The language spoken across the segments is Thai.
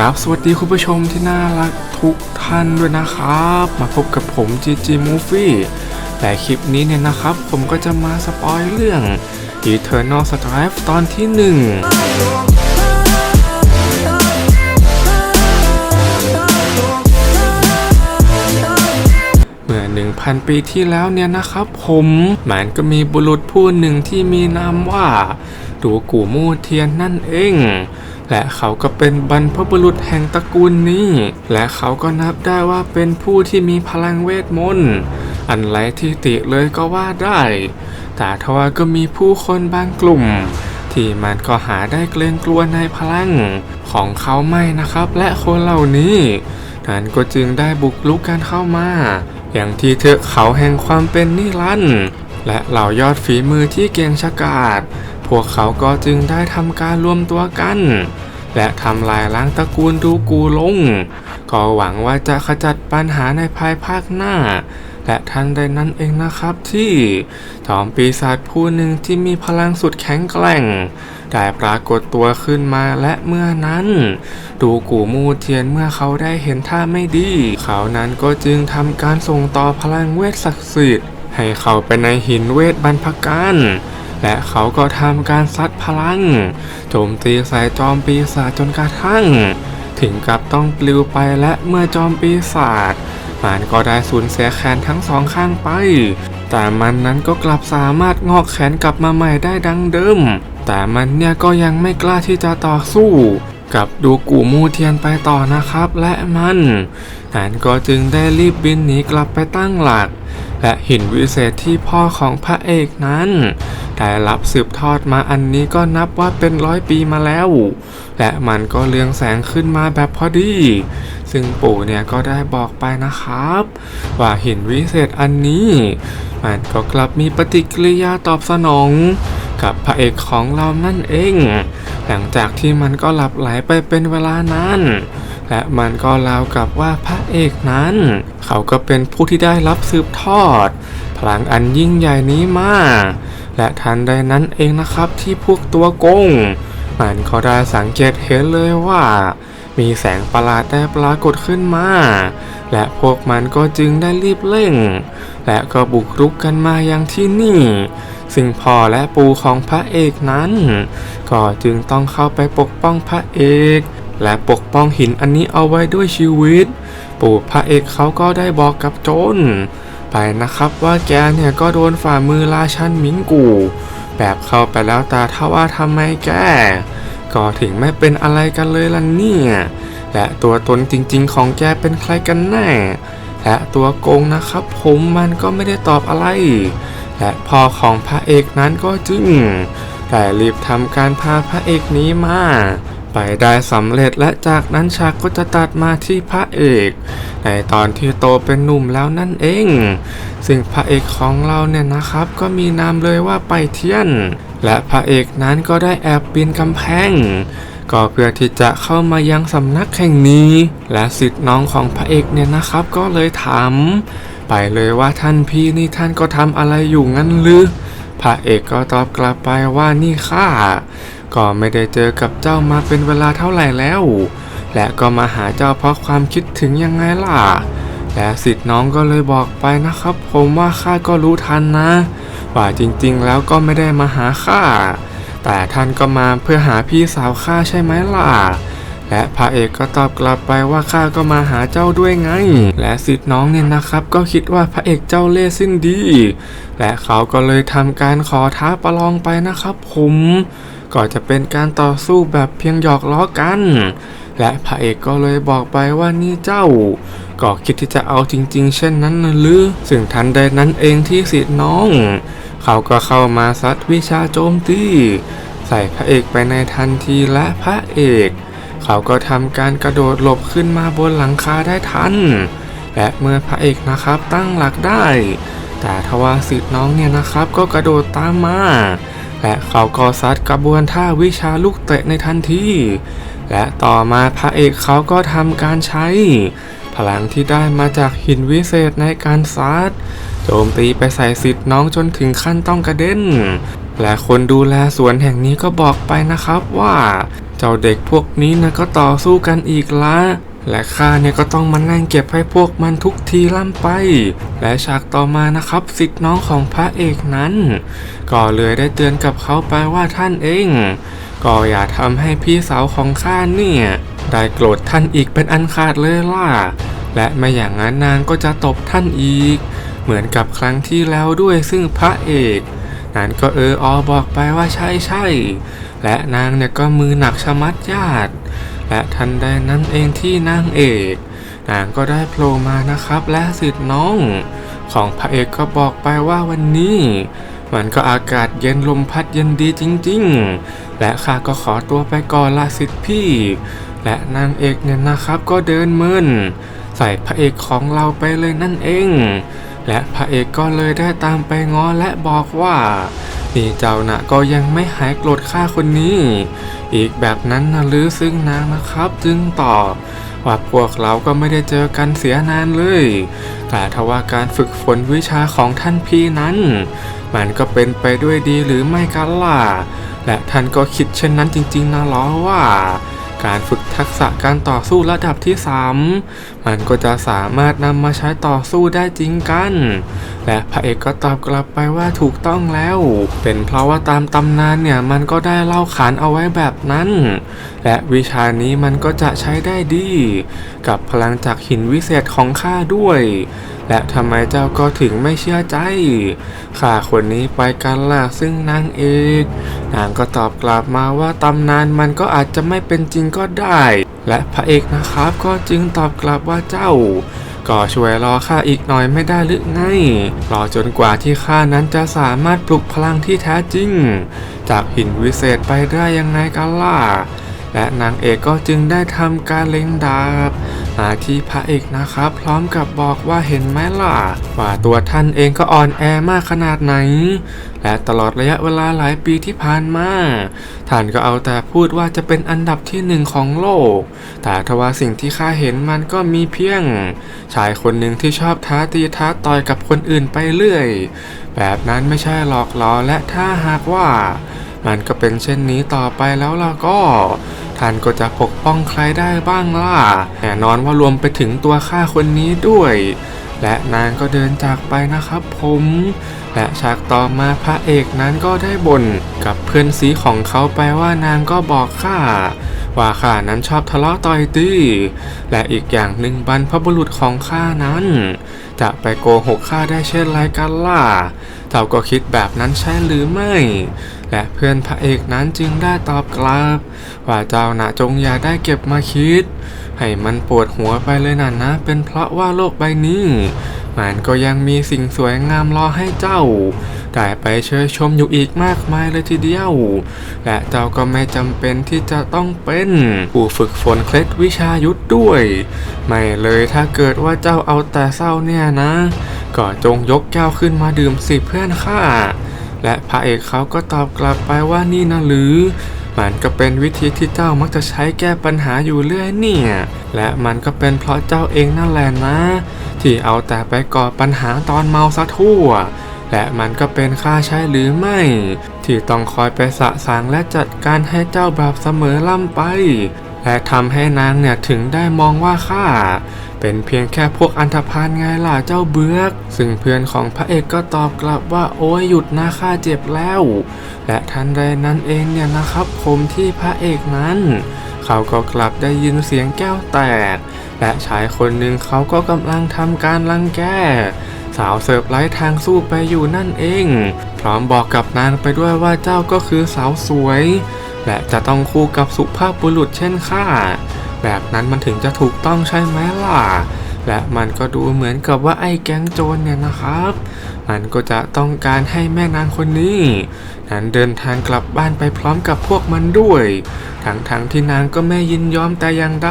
ครับสวัสดีคุณผู้ชมที่น่ารักทุกท่านด้วยนะครับ มาพบกับผม GG Movie แต่คลิปนี้เนี่ยนะครับ ผมก็จะมาสปอยเรื่อง Eternal Strife ตอนที่หนึ่งเมื่อ 1,000 ปีที่แล้วเนี่ยนะครับผมมันก็มีบุรุษผู้หนึ่งที่มีนามว่าดูกูมูเทียนนั่นเอง และเขาก็เป็นบรรพบุรุษแห่งตระกูลนี้ และเขาก็นับได้ว่าเป็นผู้ที่มีพลังเวทมนต์อันไรที่ติเลยก็ว่าได้ แต่ทว่าก็มีผู้คนบางกลุ่ม ที่มันก็หาได้เกรงกลัวในพลังของเขาไม่นะครับ และคนเหล่านี้นั้นก็จึงได้บุกลุกกันเข้ามา อย่างที่เทือกเขาแห่งความเป็นนิรันดร์และเหล่ายอดฝีมือที่เก่งฉกาจพวกเขาก็จึงได้ทำการรวมตัวกัน และทำลายล้างตระกูลดูกูลง ก็หวังว่าจะขจัดปัญหาในภายภาคหน้า และทันใดนั้นเองนะครับที่จอมปีศาจผู้หนึ่งที่มีพลังสุดแข็งแกร่งได้ปรากฏตัวขึ้นมาและเมื่อนั้น ดูกูมูเทียนเมื่อเขาได้เห็นท่าไม่ดี เขานั้นก็จึงทำการส่งต่อพลังเวทศักดิ์สิทธิ์ให้เขาไปในหินเวทบรรพการ และเขาก็ทำการซัดพลังโจมตีใส่จอมปีศาจจนกระทั่ง ถึงกับต้องปลิวไปและเมื่อจอมปีศาจมันก็ได้สูญเสียแขนทั้งสองข้างไป แต่มันนั้นก็กลับสามารถงอกแขนกลับมาใหม่ได้ดังเดิม แต่มันเนี่ยก็ยังไม่กล้าที่จะต่อสู้ กับดูกูมูเทียนไปต่อนะครับ และมันนันก็จึงได้รีบบินหนีกลับไปตั้งหลัก และหินวิเศษที่พ่อของพระเอกนั้น ได้รับสืบทอดมาอันนี้ก็นับว่าเป็นร้อยปีมาแล้ว และมันก็เรืองแสงขึ้นมาแบบพอดี ซึ่งปู่เนี่ยก็ได้บอกไปนะครับ ว่าหินวิเศษอันนี้ มันก็กลับมีปฏิกิริยาตอบสนอง กับพระเอกของเรานั่นเอง หลังจากที่มันก็หลับไหลไปเป็นเวลานานและมันก็ราวกับว่าพระเอกนั้น เขาก็เป็นผู้ที่ได้รับสืบทอด พลังอันยิ่งใหญ่นี้มา และทันใดนั้นเองนะครับที่พวกตัวกง มันก็ได้สังเกตเห็นเลยว่า มีแสงประหลาดได้ปรากฏขึ้นมา และพวกมันก็จึงได้รีบเร่ง และก็บุกรุกกันมายังที่นี่ ซึ่งพ่อและปู่ของพระเอกนั้น ก็จึงต้องเข้าไปปกป้องพระเอก และปกป้องหินอันนี้เอาไว้ด้วยชีวิต ปู่พระเอกเขาก็ได้บอกกับโจนไปนะครับว่าแกเนี่ยก็โดนฝ่ามือราชันมิงกูแบบเข้าไปแล้วต่ถ้าว่าทำไมแกก็ถึงไม่เป็นอะไรกันเลยล่ะเนี่ยและตัวตนจริงๆของแกเป็นใครกันแน่และตัวโกงนะครับผมมันก็ไม่ได้ตอบอะไร และพ่อของพระเอกนั้นก็จึงได้รีบทำการพาพระเอกนี้มา ไปได้สำเร็จและจากนั้นฉากก็จะตัดมาที่พระเอก ในตอนที่โตเป็นหนุ่มแล้วนั่นเอง ซึ่งพระเอกของเราเนี่ยนะครับก็มีนามเลยว่าไปเทียน และพระเอกนั้นก็ได้แอบปีนกำแพงก็เพื่อที่จะเข้ามายังสำนักแห่งนี้ และสิทธิ์น้องของพระเอกเนี่ยนะครับก็เลยถาม ไปเลยว่าท่านพี่นี่ท่านก็ทำอะไรอยู่งั้นหรือ พระเอกก็ตอบกลับไปว่านี่ข้าก็ไม่ได้เจอกับเจ้ามาเป็นเวลาเท่าไหร่แล้ว และก็มาหาเจ้าเพราะความคิดถึงยังไงล่ะ และสิทธิ์น้องก็เลยบอกไปนะครับ ผมว่าข้าก็รู้ทันนะว่าจริงๆแล้วก็ไม่ได้มาหาข้าแต่ท่านก็มาเพื่อหาพี่สาวข้าใช่ไหมล่ะ และพระเอกก็ตอบกลับไปว่าข้าก็มาหาเจ้าด้วยไง และสิทธิ์น้องเนี่ยนะครับ ก็คิดว่าพระเอกเจ้าเล่ห์สิ้นดี และเขาก็เลยทำการขอท้าประลองไปนะครับผมก็จะเป็นการต่อสู้แบบเพียงหยอกล้อกัน และพระเอกก็เลยบอกไปว่านี่เจ้า ก็คิดที่จะเอาจริง ๆ เช่นนั้นนะหรือซึ่งทันใดนั้นเองที่สิทธิ์น้อง เขาก็เข้ามาซัดวิชาโจมตีใส่พระเอกไปในทันทีและพระเอก เขาก็ทำการกระโดดหลบขึ้นมาบนหลังคาได้ทัน และเมื่อพระเอกนะครับตั้งหลักได้ แต่ทว่าสิทธิ์น้องเนี่ยนะครับก็กระโดดตามมา และเขาก็ซัดกระบวนท่าวิชาลูกเตะในทันทีและต่อมาพระเอกเขาก็ทำการใช้ พลังที่ได้มาจากหินวิเศษในการซัดโจมตีไปใส่สิทธิ์น้องจนถึงขั้นต้องกระเด็น และคนดูแลสวนแห่งนี้ก็บอกไปนะครับว่า เจ้าเด็กพวกนี้นะก็ต่อสู้กันอีกละและข้าเนี่ยก็ต้องมานั่งเก็บให้พวกมันทุกทีล่ำไป และฉากต่อมานะครับสิทธิ์น้องของพระเอกนั้น ก็เลยได้เตือนกับเขาไปว่าท่านเอง ก็อย่าทำให้พี่สาวของข้าเนี่ย ได้โกรธท่านอีกเป็นอันขาดเลยล่ะ และไม่อย่างนั้นนางก็จะตบท่านอีก เหมือนกับครั้งที่แล้วด้วยซึ่งพระเอก นั้นก็เอออบอกไปว่าใช่ใช่และนางเนี่ยก็มือหนักชะมัดญาติ และทันใดนั้นเองที่นางเอกนางก็ได้โผล่มานะครับ และสิทธิ์น้อง ของพระเอกก็บอกไปว่าวันนี้มันก็อากาศเย็นลมพัดเย็นดีจริงๆ และข้าก็ขอตัวไปก่อนละสิทธิ์พี่ และนางเอกเนี่ยนะครับก็เดินมินใส่พระเอกของเราไปเลยนั่นเอง และพระเอกก็เลยได้ตามไปง้อและบอกว่านี่เจ้าน่ะก็ยังไม่หายโกรธข้าคนนี้ อีกแบบนั้นนะหรือซึ่งนางนะครับจึงตอบว่าพวกเราก็ไม่ได้เจอกันเสียนานเลย แต่ทว่าการฝึกฝนวิชาของท่านพี่นั้น มันก็เป็นไปด้วยดีหรือไม่กันล่ะ และท่านก็คิดเช่นนั้นจริงๆนะล้อว่า การฝึกทักษะการต่อสู้ระดับที่ 3 มันก็จะสามารถนำมาใช้ต่อสู้ได้จริงกัน และพระเอกก็ตอบกลับไปว่าถูกต้องแล้ว เป็นเพราะว่าตามตำนานเนี่ยมันก็ได้เล่าขานเอาไว้แบบนั้น และวิชานี้มันก็จะใช้ได้ดี กับพลังจากหินวิเศษของข้าด้วย และทำไมเจ้าก็ถึงไม่เชื่อใจข้าคนนี้ไปกันล่ะซึ่งนางเอกนางก็ตอบกลับมาว่าตำนานมันก็อาจจะไม่เป็นจริงก็ได้ และพระเอกนะครับก็จึงตอบกลับว่าเจ้า ก็ช่วยรอข้าอีกหน่อยไม่ได้หรือไง รอจนกว่าที่ข้านั้นจะสามารถปลุกพลังที่แท้จริง จากหินวิเศษไปได้ยังไงกันล่ะและนางเอกก็จึงได้ทำการเล็งดาบมาที่พระเอกนะครับ พร้อมกับบอกว่าเห็นไหมล่ะ ว่าตัวท่านเองก็อ่อนแอมากขนาดไหน และตลอดระยะเวลาหลายปีที่ผ่านมา ท่านก็เอาแต่พูดว่าจะเป็นอันดับที่หนึ่งของโลก แต่ทว่าสิ่งที่ข้าเห็นมันก็มีเพียง ชายคนหนึ่งที่ชอบท้าตีท้าต่อยกับคนอื่นไปเรื่อย แบบนั้นไม่ใช่หลอกล้อและถ้าหากว่า มันก็เป็นเช่นนี้ต่อไปแล้วล่ะก็ท่านก็จะปกป้องใครได้บ้างล่ะ แน่นอนว่ารวมไปถึงตัวข้าคนนี้ด้วย และนางก็เดินจากไปนะครับผม และฉากต่อมาพระเอกนั้นก็ได้บ่นกับเพื่อนซีของเขาไปว่านางก็บอกข้าว่าข้านั้นชอบทะเลาะต่อยตีและอีกอย่างหนึ่งบรรพบุรุษของข้านั้น จะไปโกหกข้าได้เช่นไรกันล่ะเจ้าก็คิดแบบนั้นใช่หรือไม่ และเพื่อนพระเอกนั้นจึงได้ตอบกลับ ว่าเจ้านะจงอย่าได้เก็บมาคิด ให้มันปวดหัวไปเลยนะนะ เป็นเพราะว่าโลกใบนี้ มันก็ยังมีสิ่งสวยงามรอให้เจ้า ได้ไปเชยชมอยู่อีกมากมายเลยทีเดียว และเจ้าก็ไม่จำเป็นที่จะต้องเป็นผู้ฝึกฝนเคล็ดวิชายุทธด้วย ไม่เลยถ้าเกิดว่าเจ้าเอาแต่เศร้าเนี่ยนะ ก็จงยกแก้วขึ้นมาดื่มสิเพื่อนข้า และพระเอกเขาก็ตอบกลับไปว่านี่นะหรือมันก็เป็นวิธีที่เจ้ามักจะใช้แก้ปัญหาอยู่เรื่อยเนี่ย และมันก็เป็นเพราะเจ้าเองนั่นแหละนะ ที่เอาแต่ไปก่อปัญหาตอนเมาซะทั่ว และมันก็เป็นค่าใช้หรือไม่ ที่ต้องคอยไปสะสางและจัดการให้เจ้าแบบเสมอล่ำไป และทำให้นางเนี่ยถึงได้มองว่าข้า เป็นเพียงแค่พวกอันธพาลไงล่ะเจ้าเบือก ซึ่งเพื่อนของพระเอกก็ตอบกลับว่าโอ้ยหยุดนะข้าเจ็บแล้ว และทันใดนั้นเองเนี่ยนะครับผมที่พระเอกนั้น เขาก็กลับได้ยินเสียงแก้วแตก และชายคนหนึ่งเขาก็กำลังทำการรังแกสาวเสิร์ฟไร้ทางสู้ไปอยู่นั่นเอง พร้อมบอกกับนางไปด้วยว่าเจ้าก็คือสาวสวย และจะต้องคู่กับสุภาพบุรุษเช่นข้า แบบนั้นมันถึงจะถูกต้องใช่ไหมล่ะ และมันก็ดูเหมือนกับว่าไอ้แก๊งโจรเนี่ยนะครับ มันก็จะต้องการให้แม่นางคนนี้ นั้นเดินทางกลับบ้านไปพร้อมกับพวกมันด้วย ทั้งๆทที่นางก็ไม่ยินยอมแต่อย่างใด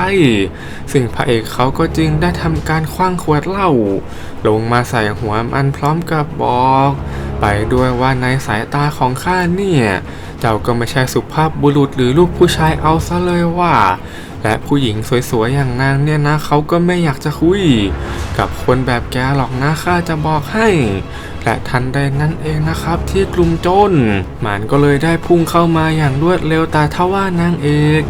ซึ่งพระเอกเขาก็จึงได้ทำการคว้างขวดเหล้าลงมาใส่หัวมันพร้อมกับบอก ไปด้วยว่าในสายตาของข้าเนี่ยเจ้าก็ไม่ใช่สุภาพบุรุษหรือลูกผู้ชายเอาซะเลยว่า และผู้หญิงสวยๆอย่างนางเนี่ยนะเขาก็ไม่อยากจะคุย กับคนแบบแกหรอกนะข้าจะบอกให้ และทันใดนั้นเองนะครับที่กลุ่มโจรหมันก็เลยได้พุ่งเข้ามาอย่างรวดเร็วแต่ทว่านางเอก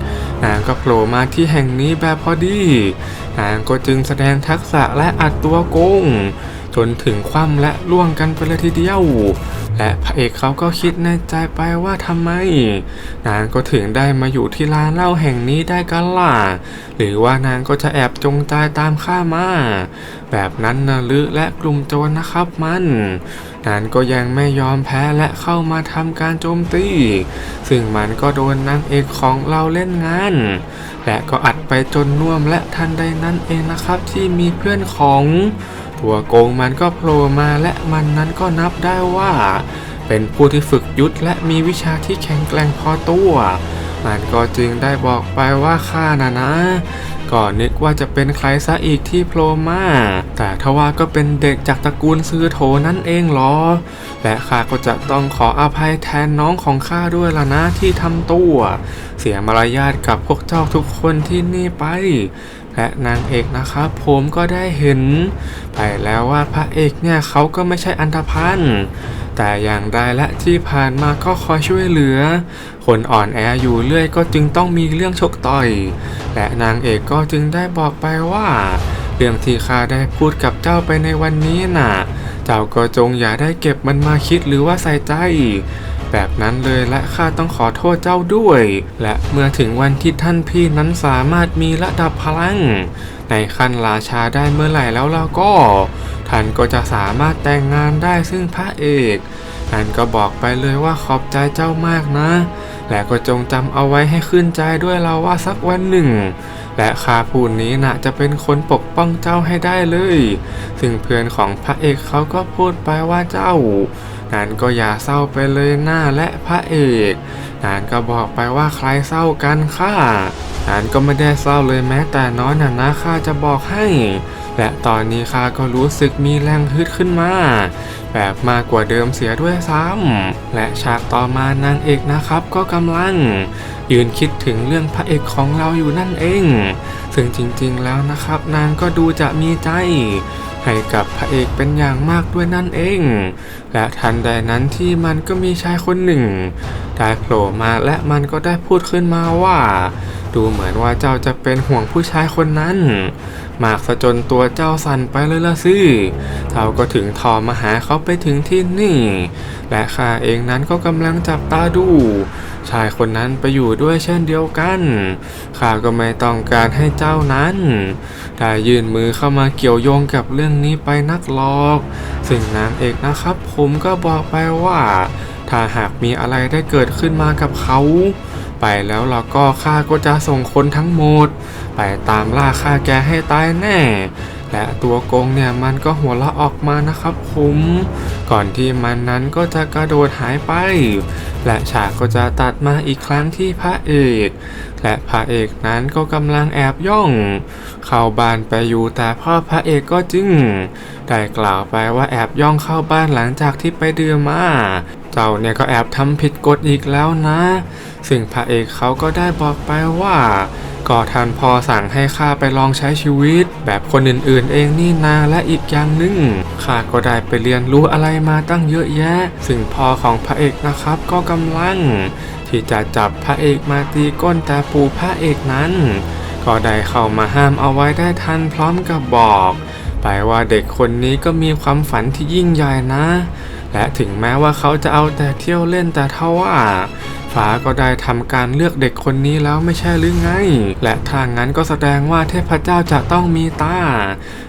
นางก็โผล่มาที่แห่งนี้แบบพอดีนางก็จึงแสดงทักษะและอัดตัวโกง จนถึงคว่ำและล่วงกันไปเลยทีเดียว และพระเอกเขาก็คิดในใจไปว่าทำไม นางก็ถึงได้มาอยู่ที่ร้านเหล้าแห่งนี้ได้กันล่ะ หรือว่านางก็จะแอบจงใจตามข้ามา แบบนั้นนะลึและกลุ่มโจรนะครับมันนางก็ยังไม่ยอมแพ้และเข้ามาทำการโจมตี ซึ่งมันก็โดนนางเอกของเราเล่นงาน และก็อัดไปจนน่วมและทันใดนั้นเองนะครับที่มีเพื่อนของ ตัวโกงมันก็โผล่มาและมันนั้นก็นับได้ว่า เป็นผู้ที่ฝึกยุทธและมีวิชาที่แข็งแกร่งพอตัว มันก็จึงได้บอกไปว่าข้านะนะก็นึกว่าจะเป็นใครซะอีกที่โผล่มา แต่ทว่าก็เป็นเด็กจากตระกูลซื้อโถนั่นเองหรอ และข้าก็จะต้องขออภัยแทนน้องของข้าด้วยล่ะนะที่ทำตัว เสียมารยาทกับพวกเจ้าทุกคนที่นี่ไป และนางเอกนะครับผมก็ได้เห็น ไปแล้วว่าพระเอกเนี่ยเขาก็ไม่ใช่อันธพาลแต่อย่างใดและที่ผ่านมาก็คอยช่วยเหลือ คนอ่อนแออยู่เรื่อยก็จึงต้องมีเรื่องชกต่อย และนางเอกก็จึงได้บอกไปว่า เรื่องที่ข้าได้พูดกับเจ้าไปในวันนี้น่ะ เจ้าก็จงอย่าได้เก็บมันมาคิดหรือว่าใส่ใจ แบบนั้นเลยและข้าต้องขอโทษเจ้าด้วย และเมื่อถึงวันที่ท่านพี่นั้นสามารถมีระดับพลัง ในขั้นราชาได้เมื่อไหร่แล้วเราก็ ท่านก็จะสามารถแต่งงานได้ซึ่งพระเอกท่านก็บอกไปเลยว่าขอบใจเจ้ามากนะ และก็จงจำเอาไว้ให้ขึ้นใจด้วยเราว่าสักวันหนึ่ง และข้าผู้นี้นะจะเป็นคนปกป้องเจ้าให้ได้เลย ซึ่งเพื่อนของพระเอกเขาก็พูดไปว่าเจ้า นั้นก็อย่าเศร้าไปเลยหน้าและพระเอกนานก็บอกไปว่าใครเศร้ากันค่ะนานก็ไม่ได้เศร้าเลยแม้แต่น้อยน่ะนะข้าจะบอกให้ และตอนนี้ข้าก็รู้สึกมีแรงฮึดขึ้นมา แบบมากกว่าเดิมเสียด้วยซ้ำและฉากต่อมานางเอกนะครับก็กำลัง ยืนคิดถึงเรื่องพระเอกของเราอยู่นั่นเอง ซึ่งจริงๆแล้วนะครับนางก็ดูจะมีใจ ให้กับพระเอกเป็นอย่างมากด้วยนั่นเอง และทันใดนั้นที่มันก็มีชายคนหนึ่ง ได้โผล่มาและมันก็ได้พูดขึ้นมาว่า ดูเหมือนว่าเจ้าจะเป็นห่วงผู้ชายคนนั้น มากซะจนตัวเจ้าสั่นไปเลยละสิเขาก็ถึงทอมาหาเขาไปถึงที่นี่ และข้าเองนั้นก็กำลังจับตาดู ชายคนนั้นไปอยู่ด้วยเช่นเดียวกัน ข้าก็ไม่ต้องการให้เจ้านั้น ได้ยื่นมือเข้ามาเกี่ยวโยงกับเรื่องนี้ไปนักหรอก ซึ่งนางเอกนะครับ ผมก็บอกไปว่า ถ้าหากมีอะไรได้เกิดขึ้นมากับเขา ไปแล้วเราก็ข้าก็จะส่งคนทั้งหมด ไปตามล่าฆ่าแกให้ตายแน่ และตัวโกงเนี่ยมันก็หัวเราะออกมานะครับผมก่อนที่มันนั้นก็จะกระโดดหายไป และฉากก็จะตัดมาอีกครั้งที่พระเอก และพระเอกนั้นก็กำลังแอบย่อง เข้าบ้านไปอยู่แต่พ่อพระเอกก็จึงได้กล่าวไปว่าแอบย่องเข้าบ้านหลังจากที่ไปเดื่มมา เจ้าเนี่ยก็แอบทำผิดกฎอีกแล้วนะ ซึ่งพระเอกเขาก็ได้บอกไปว่าก็ท่านพอสั่งให้ข้าไปลองใช้ชีวิต แบบคนอื่นๆ เองนี่นาและอีกอย่างหนึ่งข้าก็ได้ไปเรียนรู้อะไรมาตั้งเยอะแยะ ซึ่งพ่อของพระเอกนะครับก็กำลัง ที่จะจับพระเอกมาตีก้นแต่ปู่พระเอกนั้น ก็ได้เข้ามาห้ามเอาไว้ได้ทันพร้อมกับบอก ไปว่าเด็กคนนี้ก็มีความฝันที่ยิ่งใหญ่นะ และถึงแม้ว่าเขาจะเอาแต่เที่ยวเล่นแต่เท่าว่า ฟ้าก็ได้ทำการเลือกเด็กคนนี้แล้วไม่ใช่หรือไง และทางนั้นก็แสดงว่าเทพเจ้าจะต้องมีตา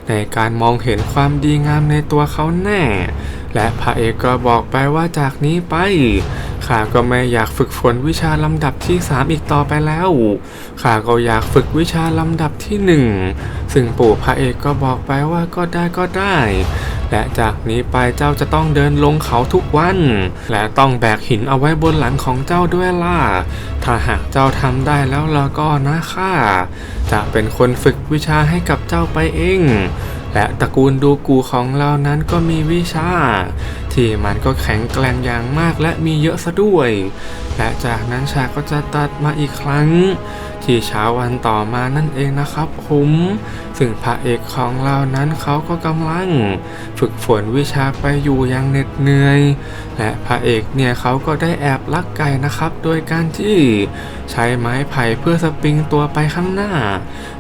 ในการมองเห็นความดีงามในตัวเขาแน่ และพระเอกก็บอกไปว่าจากนี้ไปข้าก็ไม่อยากฝึกฝนวิชาลำดับที่สามอีกต่อไปแล้ว ข้าก็อยากฝึกวิชาลำดับที่หนึ่งซึ่งปู่พระเอกก็บอกไปว่าก็ได้ก็ได้ และจากนี้ไปเจ้าจะต้องเดินลงเขาทุกวัน และต้องแบกหินเอาไว้บนหลังของเจ้าด้วยล่ะ ถ้าหากเจ้าทำได้แล้วเราก็นะข้าจะเป็นคนฝึกวิชาให้กับเจ้าไปเองและตระกูลดูกูของเรานั้นก็มีวิชา ที่มันก็แข็งแกร่งอย่างมากและมีเยอะซะด้วย และจากนั้นฉากก็จะตัดมาอีกครั้ง ที่เช้าวันต่อมานั่นเองนะครับผมซึ่งพระเอกของเรานั้นเขาก็กำลัง ฝึกฝนวิชาไปอยู่อย่างเหน็ดเหนื่อย และพระเอกเนี่ยเขาก็ได้แอบลักไก่นะครับ โดยการที่ใช้ไม้ไผ่เพื่อสปริงตัวไปข้างหน้า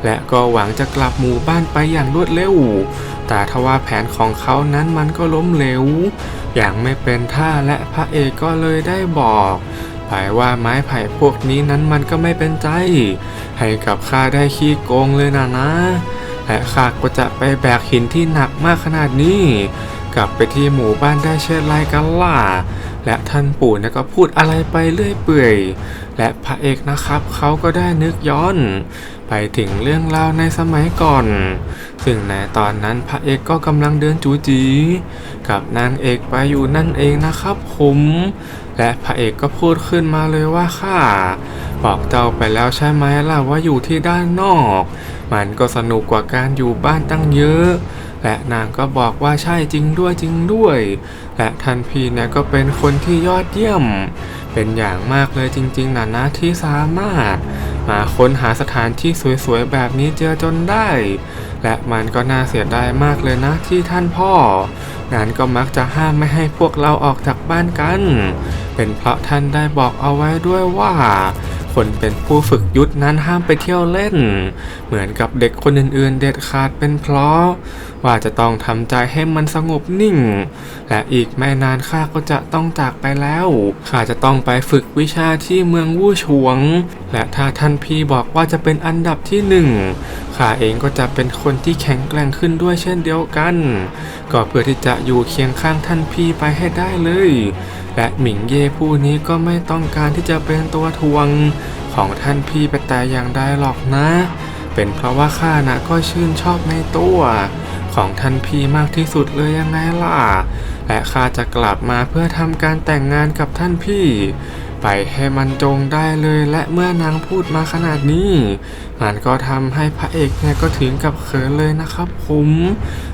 และก็หวังจะกลับหมู่บ้านไปอย่างรวดเร็ว แต่ทว่าแผนของเขานั้นมันก็ล้มเหลว อย่างไม่เป็นท่าและพระเอกก็เลยได้บอกไปว่าไม้ไผ่พวกนี้นั้นมันก็ไม่เป็นใจ ให้กับข้าได้ขี้โกงเลยนะนะ และข้าก็จะไปแบกหินที่หนักมากขนาดนี้ กลับไปที่หมู่บ้านได้เช่นไรกันล่ะและท่านปู่นี่ยก็พูดอะไรไปเรื่อยเปื่อย และพระเอกนะครับเขาก็ได้นึกย้อน ไปถึงเรื่องราวในสมัยก่อน ซึ่งในตอนนั้นพระเอกก็กำลังเดินจูจี กับนางเอกไปอยู่นั่นเองนะครับผม และพระเอกก็พูดขึ้นมาเลยว่าข้าบอกเจ้าไปแล้วใช่ไหมล่ะว่าอยู่ที่ด้านนอก มันก็สนุกกว่าการอยู่บ้านตั้งเยอะ และนางก็บอกว่าใช่จริงด้วยจริงด้วย และทันพีเนี่ยก็เป็นคนที่ยอดเยี่ยม เป็นอย่างมากเลยจริงๆนะนะที่สามารถ มาค้นหาสถานที่สวยๆแบบนี้เจอจนได้ และมันก็น่าเสียดายมากเลยนะที่ท่านพ่องานก็มักจะห้ามไม่ให้พวกเราออกจากบ้านกัน เป็นเพราะท่านได้บอกเอาไว้ด้วยว่า คนเป็นผู้ฝึกยุทธนั้นห้ามไปเที่ยวเล่น เหมือนกับเด็กคนอื่นๆ เด็ดขาดเป็นเพราะ ว่าจะต้องทำใจให้มันสงบนิ่ง และอีกไม่นานข้าก็จะต้องจากไปแล้วข้าจะต้องไปฝึกวิชาที่เมืองวู่ฉวง และถ้าท่านพี่บอกว่าจะเป็นอันดับที่หนึ่งข้าเองก็จะเป็นคนที่แข็งแกร่งขึ้นด้วยเช่นเดียวกัน ก็เพื่อที่จะอยู่เคียงข้างท่านพี่ไปให้ได้เลย และหมิงเย่ผู้นี้ก็ไม่ต้องการที่จะเป็นตัวทวงของท่านพี่ไปแต่อย่างใดหรอกนะ เป็นเพราะว่าข้านะก็ชื่นชอบในตัวของท่านพี่มากที่สุดเลยยังไงล่ะ และข้าจะกลับมาเพื่อทำการแต่งงานกับท่านพี่ ไปให้มันจงได้เลยและเมื่อนางพูดมาขนาดนี้มันก็ทำให้พระเอกเนี่ยก็ถึงกับเขินเลยนะครับผม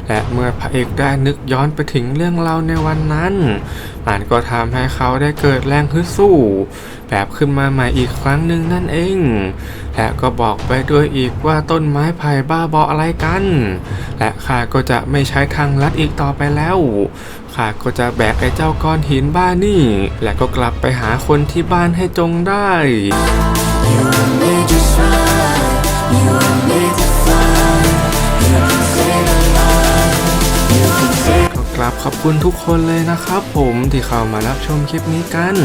และเมื่อพระเอกได้นึกย้อนไปถึงเรื่องราวในวันนั้นมันก็ทำให้เขาได้เกิดแรงฮึดสู้ แบบขึ้นมาใหม่อีกครั้งหนึ่งนั่นเอง และก็บอกไปด้วยอีกว่าต้นไม้ไผ่บ้าบออะไรกัน และข้าก็จะไม่ใช้ทางลัดอีกต่อไปแล้ว ข้าก็จะแบกไอ้เจ้าก้อนหินบ้านนี่ และก็กลับไปหาคนที่บ้านให้จงได้ ขอบคุณทุกคนเลยนะครับผมที่เข้ามารับชมคลิปนี้กัน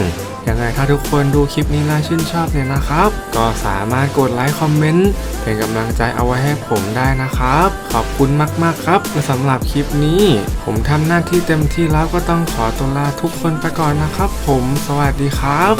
ยังไงถ้าทุกคนดูคลิปนี้แล้วชื่นชอบเนี่ยนะครับ ก็สามารถกดไลค์คอมเมนต์เป็นกำลังใจเอาไว้ให้ผมได้นะครับ ขอบคุณมากๆครับและสำหรับคลิปนี้ ผมทำหน้าที่เต็มที่แล้วก็ต้องขอตัวลาทุกคนไปก่อนนะครับ ผมสวัสดีครับ